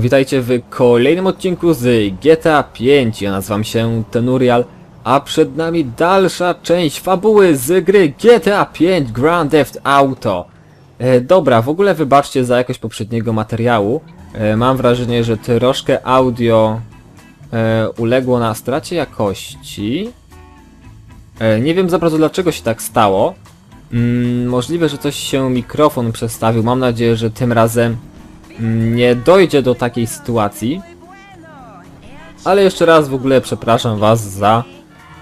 Witajcie w kolejnym odcinku z GTA 5. Ja nazywam się Tenurial, a przed nami dalsza część fabuły z gry GTA 5 Grand Theft Auto. E, dobra, w ogóle wybaczcie za jakość poprzedniego materiału. E, mam wrażenie, że troszkę audio e, uległo na stracie jakości. E, nie wiem za bardzo dlaczego się tak stało. Mm, możliwe, że coś się mikrofon przestawił. Mam nadzieję, że tym razem nie dojdzie do takiej sytuacji. Ale jeszcze raz w ogóle przepraszam Was za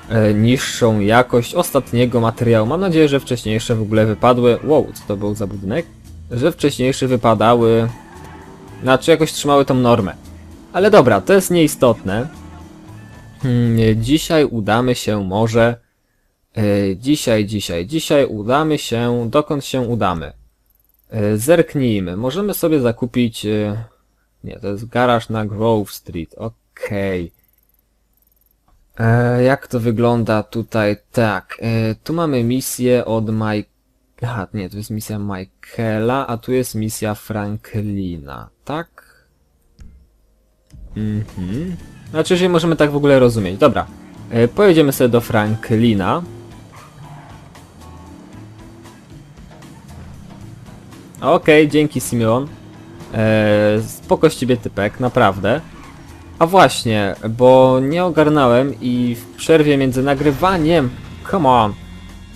e, niższą jakość ostatniego materiału. Mam nadzieję, że wcześniejsze w ogóle wypadły. Wow, co to był za budynek? Że wcześniejsze wypadały. Znaczy jakoś trzymały tą normę. Ale dobra, to jest nieistotne. Hmm, dzisiaj udamy się może. E, dzisiaj, dzisiaj, dzisiaj udamy się. Dokąd się udamy? E, Zerknijmy. Możemy sobie zakupić... e, Nie, to jest garaż na Grove Street. Okej. E, Jak to wygląda tutaj? Tak, tu mamy misję od Mike... Aha, nie, to jest misja Michaela, a tu jest misja Franklina, tak? Mhm. Znaczy, że możemy tak w ogóle rozumieć. Dobra, pojedziemy sobie do Franklina. Okej, dzięki Simeon. Eee, spoko z ciebie typek, naprawdę. A właśnie, bo nie ogarnąłem i w przerwie między nagrywaniem, come on,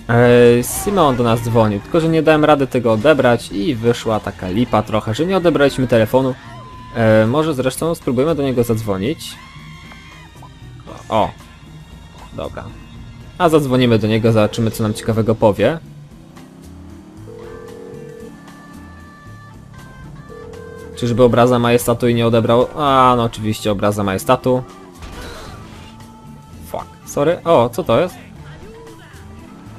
eee, Simeon do nas dzwonił, tylko że nie dałem rady tego odebrać i wyszła taka lipa trochę, że nie odebraliśmy telefonu. Eee, może zresztą spróbujemy do niego zadzwonić. O, dobra. A zadzwonimy do niego, zobaczymy co nam ciekawego powie. Czyżby obraza majestatu i nie odebrał? A, no oczywiście obraza majestatu. Fuck. Sorry. O, co to jest?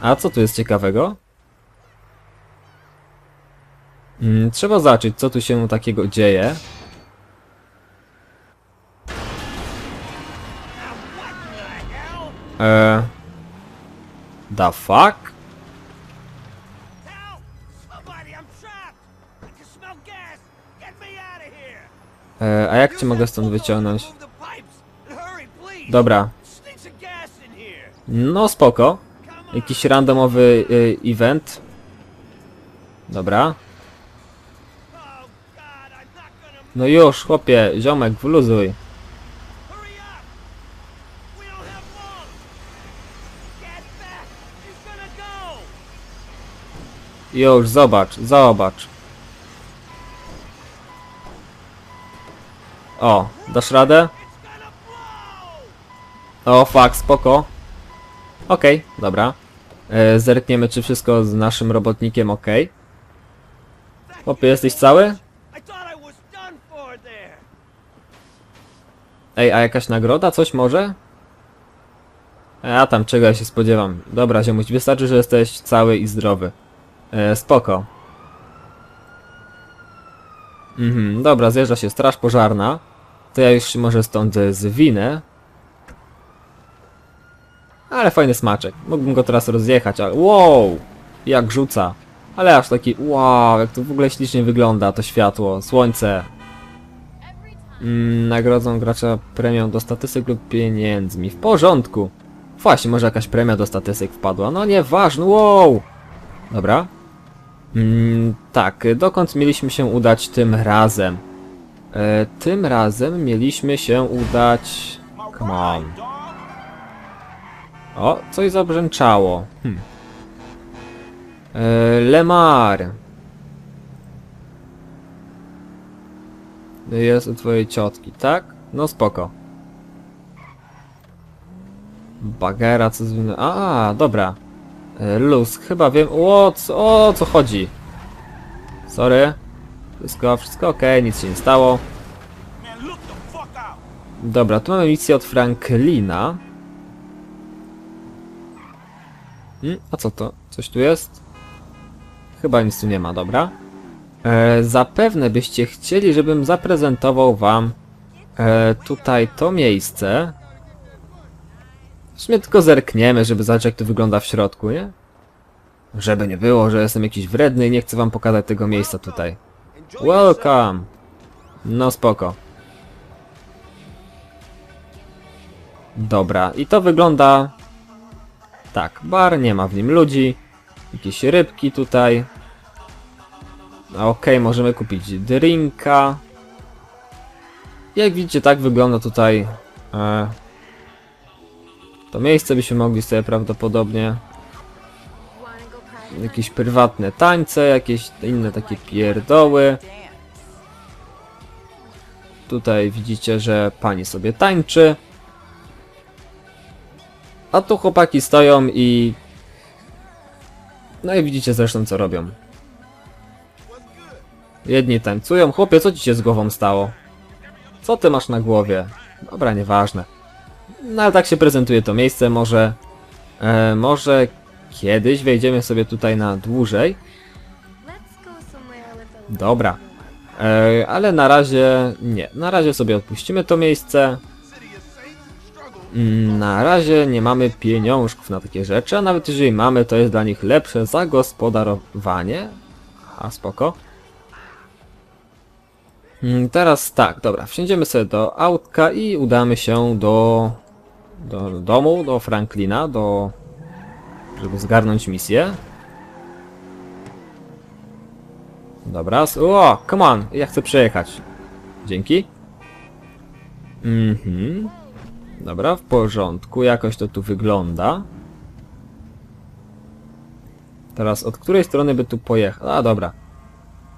A co tu jest ciekawego? Mm, trzeba zobaczyć, co tu się takiego dzieje. Eee... The fuck? Eee, a jak cię mogę stąd wyciągnąć? Dobra. No spoko. Jakiś randomowy y, event. Dobra. No już, chłopie, ziomek, go! Już, zobacz, zobacz. O, dasz radę? O, fuck, spoko. Okej, dobra. E, zerkniemy, czy wszystko z naszym robotnikiem ok. Chłopie, jesteś cały? Ej, a jakaś nagroda? Coś może? A tam, czego ja się spodziewam. Dobra, ziomuś, wystarczy, że jesteś cały i zdrowy. E, spoko. Mhm, dobra, zjeżdża się straż pożarna. To ja już może stąd zwinę. Ale fajny smaczek. Mógłbym go teraz rozjechać, ale wow! Jak rzuca. Ale aż taki, wow, jak to w ogóle ślicznie wygląda, to światło, słońce. Mm, nagrodzą gracza premią do statystyk lub pieniędzmi. W porządku. Właśnie, może jakaś premia do statystyk wpadła. No nieważne, wow! Dobra. Mm, tak, dokąd mieliśmy się udać tym razem? E, tym razem mieliśmy się udać... Come on. O, coś zabrzęczało. Hm. E, Lemar. Jest u twojej ciotki, tak? No spoko. Bagera, co zwinę. A, dobra. E, Luz, chyba wiem. O, co, o co chodzi? Sorry. Wszystko, wszystko ok, nic się nie stało. Dobra, tu mamy misję od Franklina. Hmm, a co to? Coś tu jest? Chyba nic tu nie ma, dobra. E, zapewne byście chcieli, żebym zaprezentował wam e, tutaj to miejsce. W sumie tylko zerkniemy, żeby zobaczyć jak to wygląda w środku, nie? Żeby nie było, że jestem jakiś wredny i nie chcę wam pokazać tego miejsca tutaj. Welcome! No spoko. Dobra, i to wygląda... Tak, bar, nie ma w nim ludzi. Jakieś rybki tutaj. Okej, możemy kupić drinka. Jak widzicie, tak wygląda tutaj e, to miejsce. Byśmy mogli sobie prawdopodobnie jakieś prywatne tańce, jakieś inne takie pierdoły. Tutaj widzicie, że pani sobie tańczy. A tu chłopaki stoją i... No i widzicie zresztą co robią. Jedni tańcują. Chłopie, co ci się z głową stało? Co ty masz na głowie? Dobra, nieważne. No ale tak się prezentuje to miejsce. Może... E, może kiedyś wejdziemy sobie tutaj na dłużej. Dobra. E, ale na razie nie. Na razie sobie odpuścimy to miejsce. Mm, Na razie nie mamy pieniążków na takie rzeczy, a nawet jeżeli mamy, to jest dla nich lepsze zagospodarowanie. A spoko. Mm, Teraz tak, dobra, wsiądziemy sobie do autka i udamy się do, do domu, do Franklina, do żeby zgarnąć misję. Dobra, o, come on, ja chcę przejechać. Dzięki. Mhm. Dobra, w porządku, jakoś to tu wygląda. Teraz od której strony by tu pojechać? A, dobra.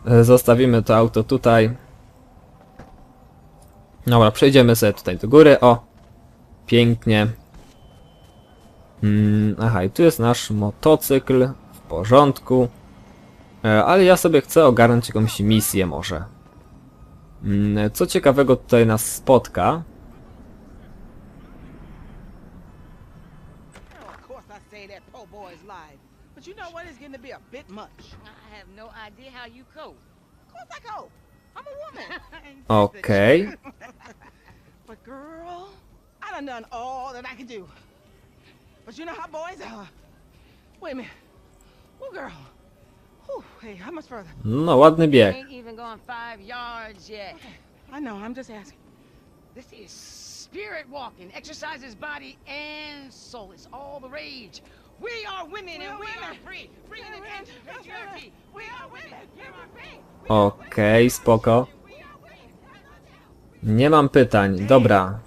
E, Zostawimy to auto tutaj. Dobra, przejdziemy sobie tutaj do góry, o. Pięknie. Mm, aha, i tu jest nasz motocykl. W porządku. E, Ale ja sobie chcę ogarnąć jakąś misję może. Mm, Co ciekawego tutaj nas spotka? Have no. Okej. But But you know how boys are. Wait a minute. Oh, girl. Whew, hey, how much further? No, ładny bieg. Ain't even gone five yards yet. I know, I'm just asking. This is spirit walking. Exercises body and soul. It's all the rage. We are women We and are we women. are free. Free in the end of patriarchy. We are women. You are free. Okej, spoko. Nie mam pytań. Dobra.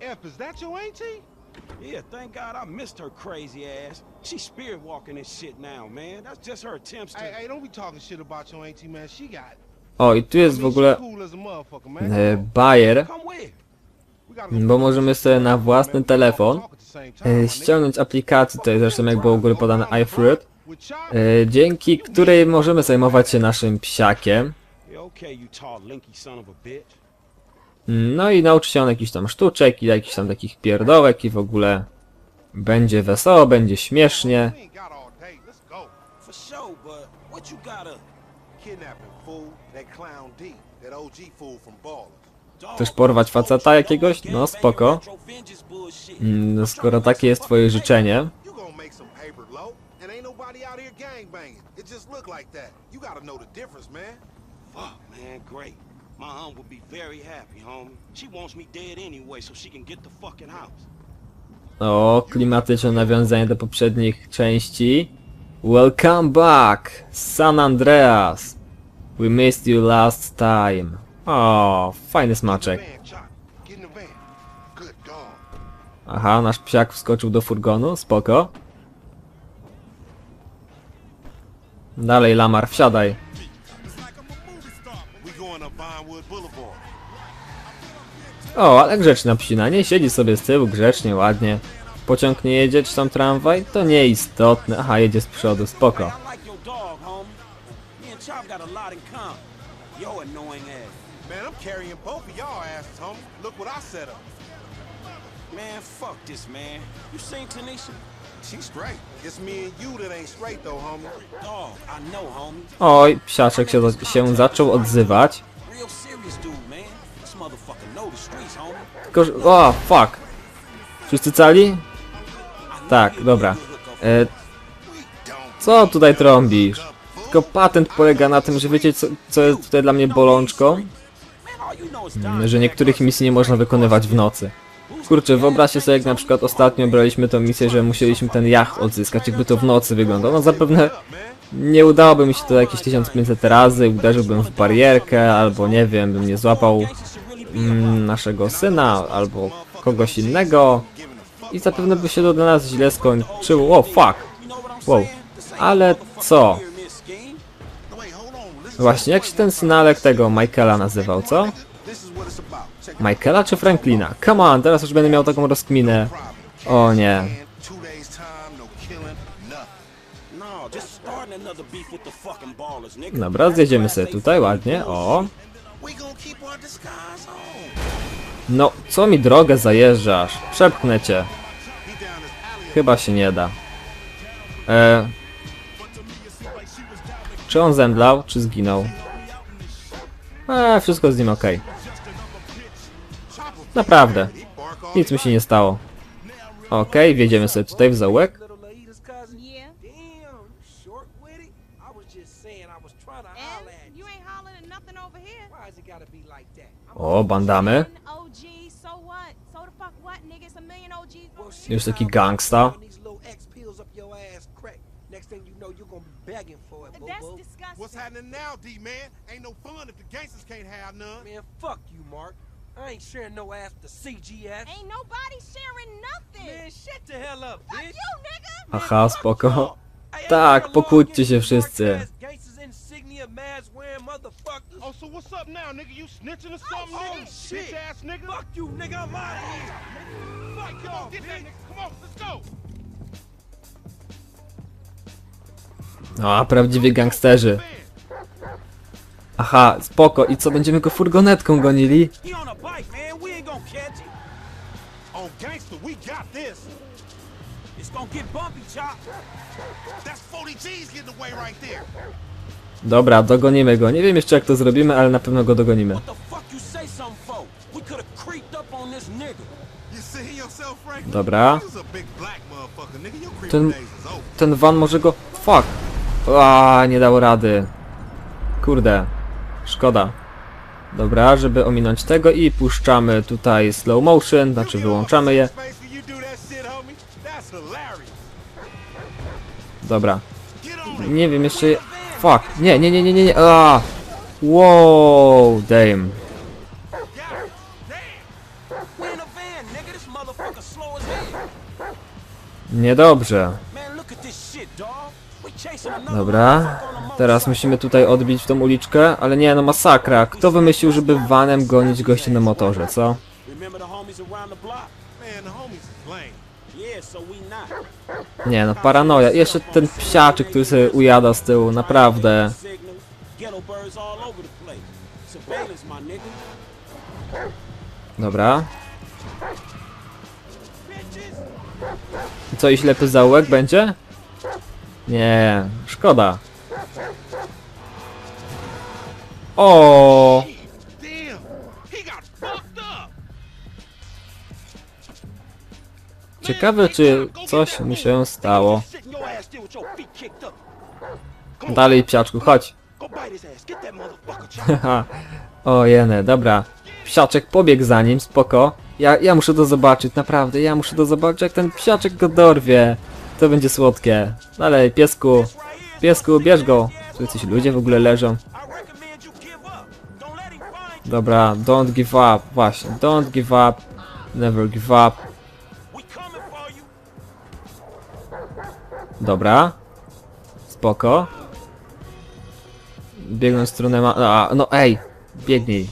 F, is that your auntie? Yeah, thank God I missed her crazy ass. She's spirit walking this shit now, man. That's just her attempts to. Hey, hey, don't be talking shit about your auntie, man. She got. O, i tu jest w ogóle man. e, bo możemy sobie na własny telefon e, ściągnąć aplikację, tutaj zresztą jak było u góry podane iFruit, e, dzięki której możemy zajmować się naszym psiakiem. No i nauczy się on jakichś tam sztuczek i jakichś tam takich pierdołek i w ogóle będzie wesoło, będzie śmiesznie. Chcesz porwać faceta jakiegoś? No, spoko. Mm, skoro takie jest twoje życzenie. My aunt would be very happy, homie. She wants me dead anyway, so she can get the fucking house. O, klimatyczne nawiązanie do poprzednich części. Welcome back, San Andreas. We missed you last time. O, fajny smaczek. Aha, nasz psiak wskoczył do furgonu, spoko. Dalej, Lamar, wsiadaj. O, ale grzeczna psina, nie siedzi sobie z tyłu, grzecznie, ładnie. Pociąg nie jedzie, czy tam tramwaj? To nieistotne. Aha, jedzie z przodu, spoko. Man, fuck this, man. You seen Tanisha? She's straight. It's me and you that ain't straight though, homie. Dog, I know, homie. Oj, psiaczek się, się zaczął odzywać. Tylko. O, fuck. Wszyscy cali? Tak, dobra. E, co tutaj trąbisz? Tylko patent polega na tym, że wiecie co, co jest tutaj dla mnie bolączką? mm, że niektórych misji nie można wykonywać w nocy. Kurczę, wyobraźcie sobie, jak na przykład ostatnio braliśmy tą misję, że musieliśmy ten jacht odzyskać, jakby to w nocy wyglądało. No zapewne nie udałoby mi się to jakieś 1500 razy, uderzyłbym w barierkę, albo nie wiem, bym nie złapał mm, naszego syna, albo kogoś innego i zapewne by się to dla nas źle skończyło. O, fuck! Wow. Ale co? Właśnie, jak się ten synalek tego Michaela nazywał, co? Michaela czy Franklina? Come on, teraz już będę miał taką rozkminę. O nie. Dobra, zjedziemy sobie tutaj ładnie. O. No, co mi drogę zajeżdżasz? Przepchnę cię. Chyba się nie da. E... Czy on zemdlał, czy zginął? Eee, wszystko z nim ok. Naprawdę. Nic mi się nie stało. Okej, wjedziemy sobie tutaj w zaułek. Pills up your ass crack. Next thing you know, you're gonna be begging for it, boo That's boo. disgusting. What's happening now, D-man? Ain't no fun if the gangsters can't have none. Man, fuck you, Mark. I ain't sharing no ass the CGF. Ain't nobody sharing nothing. Man, shut the hell up, fuck bitch. you, nigga. Haha, spoko. Tak, pokłóćcie się wszyscy. Gangsters insignia, motherfuckers. Oh, so what's up now, nigga? You snitching or something, Oh, nigga? shit. Bitch ass nigga. Fuck you, nigga. I'm out of here. Fuck Come on, y'all, get that bitch. nigga. Come on, let's go. No, a prawdziwi gangsterzy. Aha, spoko. I co, będziemy go furgonetką gonili? This. It's gonna get bumpy, chop. That's 40 G's getting away right there. Dobra, dogonimy go. Nie wiem jeszcze jak to zrobimy, ale na pewno go dogonimy. Dobra. Ten, ten van może go... Fuck! A, nie dał rady. Kurde. Szkoda. Dobra, żeby ominąć tego i puszczamy tutaj slow motion, znaczy wyłączamy je. Dobra. Nie wiem jeszcze... Fuck. Nie, nie, nie, nie, nie, nie. Aaa. Wow, damn. Niedobrze. Dobra. Teraz musimy tutaj odbić w tą uliczkę, ale nie, no masakra. Kto wymyślił, żeby vanem gonić gości na motorze, co? Man, the homies nie no, paranoja. Jeszcze ten psiaczy, który sobie ujada z tyłu, naprawdę. Dobra. Co, i ślepy zaułek będzie? Nie, szkoda. O! Ciekawe, czy coś mu się stało. Dalej, psiaczku, chodź. O jene, dobra. Psiaczek pobiegł za nim, spoko. Ja, ja muszę to zobaczyć, naprawdę, ja muszę to zobaczyć, jak ten psiaczek go dorwie. To będzie słodkie. Dalej, piesku. Piesku, bierz go. Tu jacyś ludzie w ogóle leżą. Dobra, don't give up. Właśnie, don't give up. Never give up. Dobra. Spoko. Biegnę w stronę ma... A, no ej! Biegnij.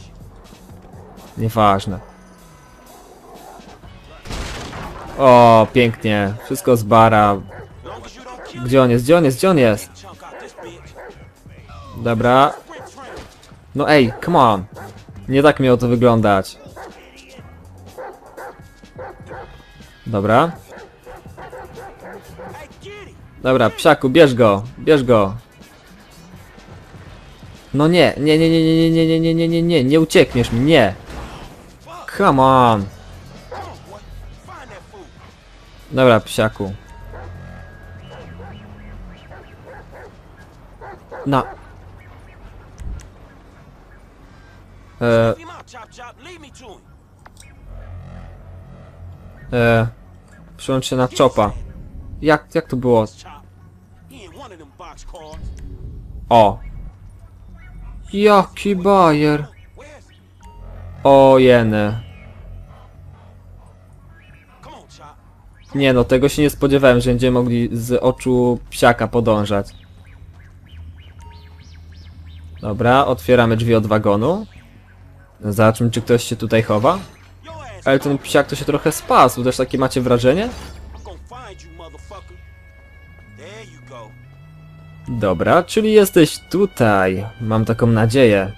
Nieważne. O, pięknie. Wszystko z bara. Gdzie on jest? Gdzie on jest? Gdzie on jest? Dobra. No ej, come on. Nie tak miało to wyglądać. Dobra. Dobra, psiaku, bierz go, bierz go. No nie, nie, nie, nie, nie, nie, nie, nie, nie, nie, nie, nie uciekniesz mi, nie. Come on. Dobra, psiaku. Na. E, Leave him out, chop chop. Lead me to him. e, przyłącz się na Chopa. Jak, jak to było? O! Jaki bajer! O chop. Nie no, tego się nie spodziewałem, że będziemy mogli z oczu psiaka podążać. Dobra, otwieramy drzwi od wagonu. Zobaczmy, czy ktoś się tutaj chowa. Ale ten psiak to się trochę spasł, też takie macie wrażenie? Dobra, czyli jesteś tutaj. Mam taką nadzieję.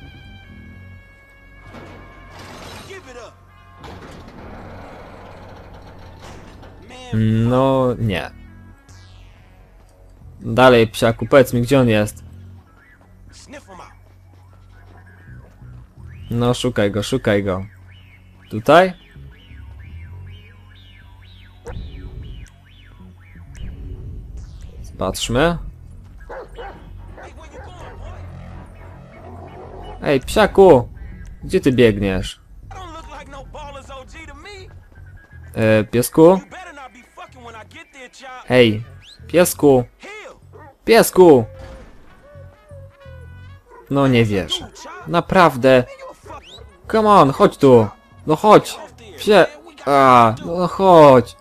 No, nie. Dalej, psiaku, powiedz mi, gdzie on jest. No, szukaj go, szukaj go. Tutaj? Patrzmy. Ej, psiaku! Gdzie ty biegniesz? E, piesku? Hej, piesku! Piesku! No nie wierzę. Naprawdę! Come on, chodź tu! No chodź! Psie... A, no chodź!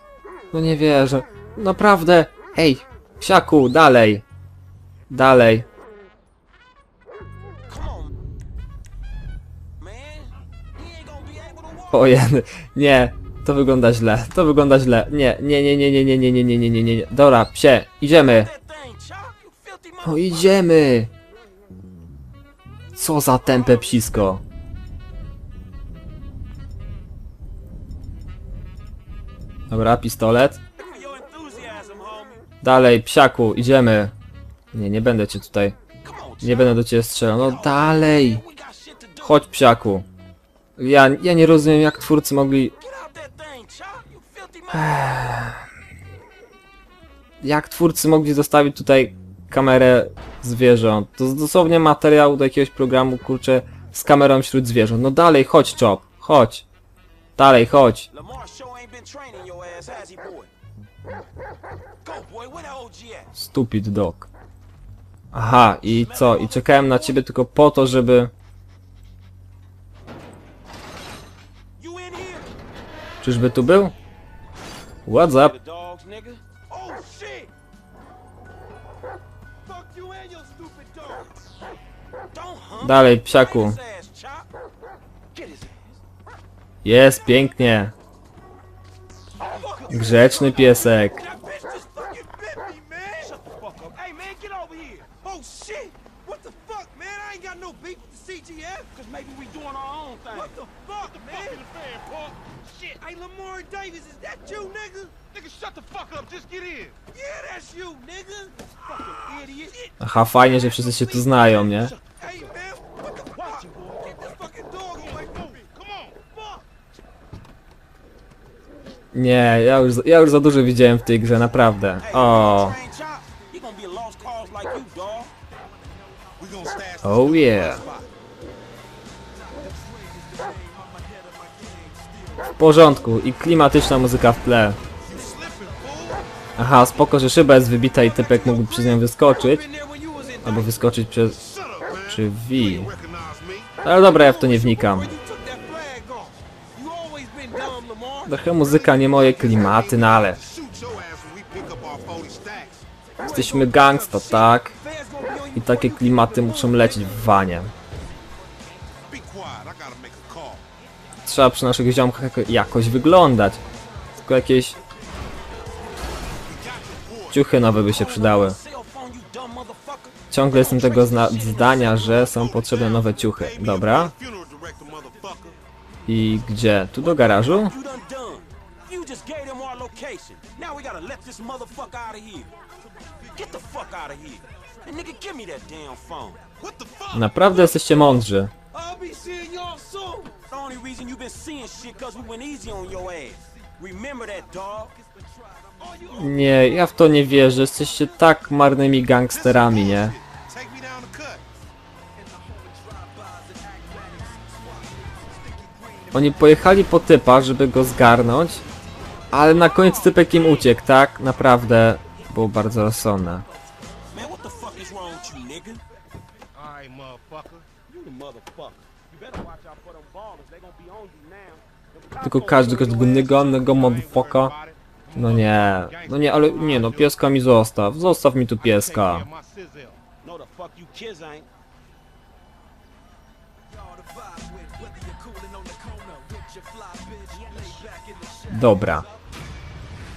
No nie wierzę. Naprawdę! Ej, psiaku, dalej! Dalej. Ojej, nie. To wygląda źle. To wygląda źle. Nie, nie, nie, nie, nie, nie, nie, nie, nie, nie, nie, nie. Dobra, psie, idziemy. No idziemy. Co za tępe psisko. Dobra, pistolet. Dalej, psiaku, idziemy. Nie, nie będę cię tutaj. Nie będę do ciebie strzelał. No dalej. Chodź, psiaku. Ja, ja nie rozumiem, jak twórcy mogli. Jak twórcy mogli zostawić tutaj kamerę zwierząt? To dosłownie materiał do jakiegoś programu, kurczę, z kamerą wśród zwierząt. No dalej, chodź, Chop. Chodź. Dalej, chodź. Stupid dog. Aha, i co? I czekałem na ciebie tylko po to, żeby... Czyżby tu był? What's up? Dalej, psiaku. Jest, pięknie. Grzeczny piesek. Lamar Davis, is that you, nigga? Nigga, shut the fuck up. Just get in. Yeah, that's you, nigga. Fucking idiot. Aha, fajnie, że wszyscy się tu znają, nie? Hey, man, what the fuck? Get this fucking dog away from me. Come on, fuck. Nie, ja już, ja już za dużo widziałem w tej grze, naprawdę. O, train chop. porządku i klimatyczna muzyka w tle. Aha, spoko, że szyba jest wybita i typek mógłby przez nią wyskoczyć. Albo wyskoczyć przez... czy wi. Ale dobra, ja w to nie wnikam. Trochę muzyka, nie moje klimaty, no ale... Jesteśmy gangsta, tak? I takie klimaty muszą lecieć w wanie. trzeba przy naszych ziomkach jakoś wyglądać. Tylko jakieś ciuchy nowe by się przydały. Ciągle jestem tego zdania, że są potrzebne nowe ciuchy. Dobra. I gdzie? Tu do garażu? Naprawdę jesteście mądrzy. Only reason you been seeing shit cause we went easy on your ass. Remember that, dog. Nie, ja w to nie wierzę. Jesteście tak marnymi gangsterami, nie? Oni pojechali po typa, żeby go zgarnąć, ale na koniec typek im uciekł, tak? Naprawdę było bardzo rozsądne. Motherfucker. You the motherfucker. You better watch out for them ballers. They gonna be on you now. Tylko każdy każdego nyganego motherfucka. No nie, no nie, ale nie no, pieska mi zostaw, zostaw mi tu pieska. Dobra.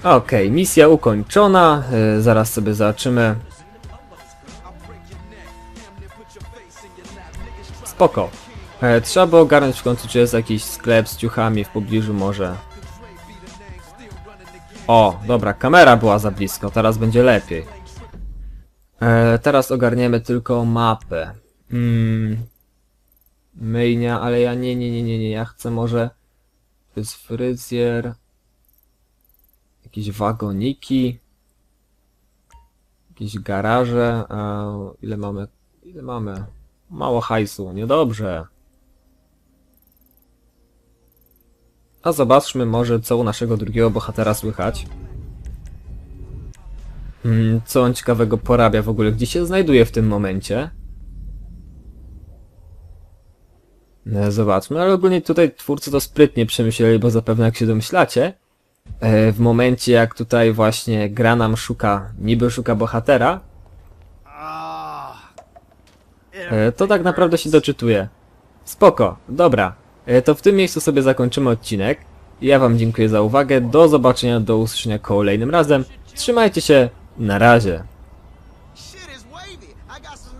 Okej, misja ukończona, y, zaraz sobie zobaczymy. Spoko. E, trzeba było ogarnąć w końcu, czy jest jakiś sklep z ciuchami w pobliżu może. O, dobra, kamera była za blisko, teraz będzie lepiej. E, teraz ogarniemy tylko mapę. Hmm. Myjnia, ale ja nie, nie, nie, nie, nie, ja chcę może... To jest fryzjer. Jakieś wagoniki. Jakieś garaże. A ile mamy? Ile mamy? Mało hajsu, niedobrze. A zobaczmy może co u naszego drugiego bohatera słychać. Hmm, co on ciekawego porabia w ogóle? Gdzie się znajduje w tym momencie? E, Zobaczmy, ale ogólnie tutaj twórcy to sprytnie przemyśleli, bo zapewne jak się domyślacie, e, w momencie jak tutaj właśnie gra nam szuka, niby szuka bohatera, e, to tak naprawdę się doczytuje. Spoko, dobra. E, To w tym miejscu sobie zakończymy odcinek. Ja wam dziękuję za uwagę, do zobaczenia, do usłyszenia kolejnym razem. Trzymajcie się, na razie.